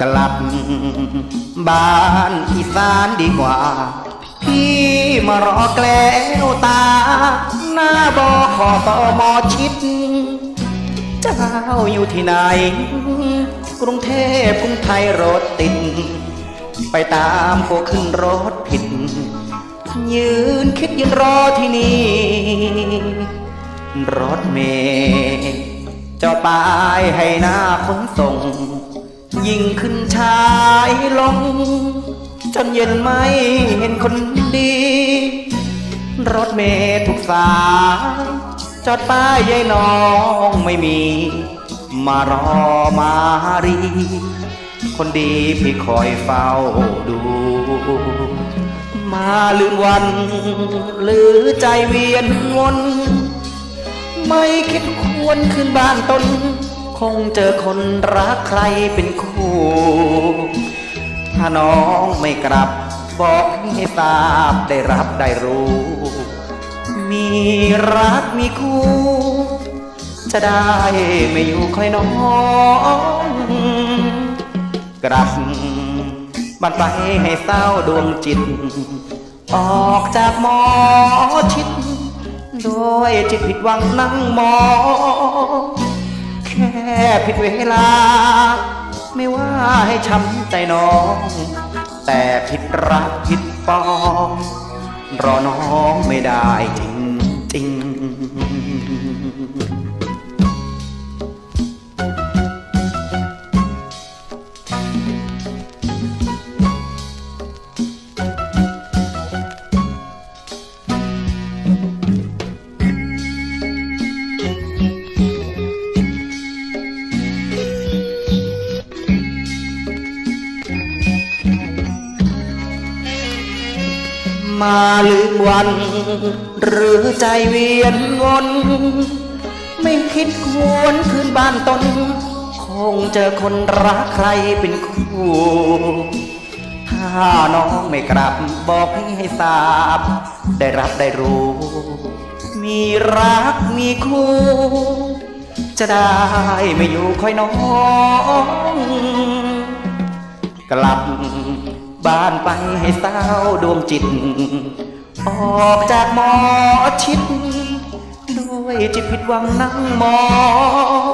กลับบ้านอีสานดีกว่า พี่มารอแกล้วตา หน้าบอขอตอมอชิด เจ้าอยู่ที่ไหน กรุงเทพกรุงไทยรถติด ไปตามพวกขึ้นรถผิด ยืนคิดยืนรอที่นี่ รถเมย์จอดป้ายให้หน้าขนส่ง ยิ่งขึ้นชายลง จนเย็นไม่เห็นคนดี รถเมย์ทุกสายจอดป้ายยายน้องไม่มี มารอมารี คนดีพี่คอยเฝ้าดู มาลืมวัน หรือใจเวียนวน ไม่คิดควรขึ้นบ้านตน คงเจอคนรักใครเป็นคู่ ถ้าน้องไม่กลับบอกให้ทราบได้รับได้รู้ มีรักมีคู่ จะได้ไม่อยู่คอยน้องกลับบ้านไปให้เศร้าดวงจิต ออกจากหมอชิด ด้วยจิตผิดหวังนั่งมอง ผิดเวลา ไม่ว่าให้ช้ำใจน้อง แต่ผิดรักผิดปอง รอน้องไม่ได้จริงจริง มาลืมวัน หรือใจเวียนวนไม่คิดควรคืนบ้านตน คงเจอคนรักใครเป็นคู่ถ้าน้องไม่กลับบอกให้ทราบ ได้รับได้รู้ มีรักมีคู่ จะได้ไม่อยู่คอยน้อง กลับ บ้านไปให้เศร้าดวงจิต ออกจากหมอชิด ด้วยจิตผิดหวังนั่งมอ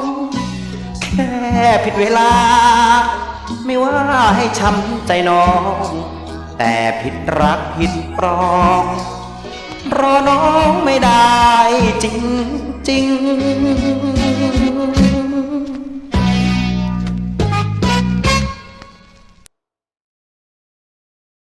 ง แค่ผิดเวลา ไม่ว่าให้ช้ำใจน้อง แต่ผิดรักผิดปรองรอน้องไม่ได้จริงจริง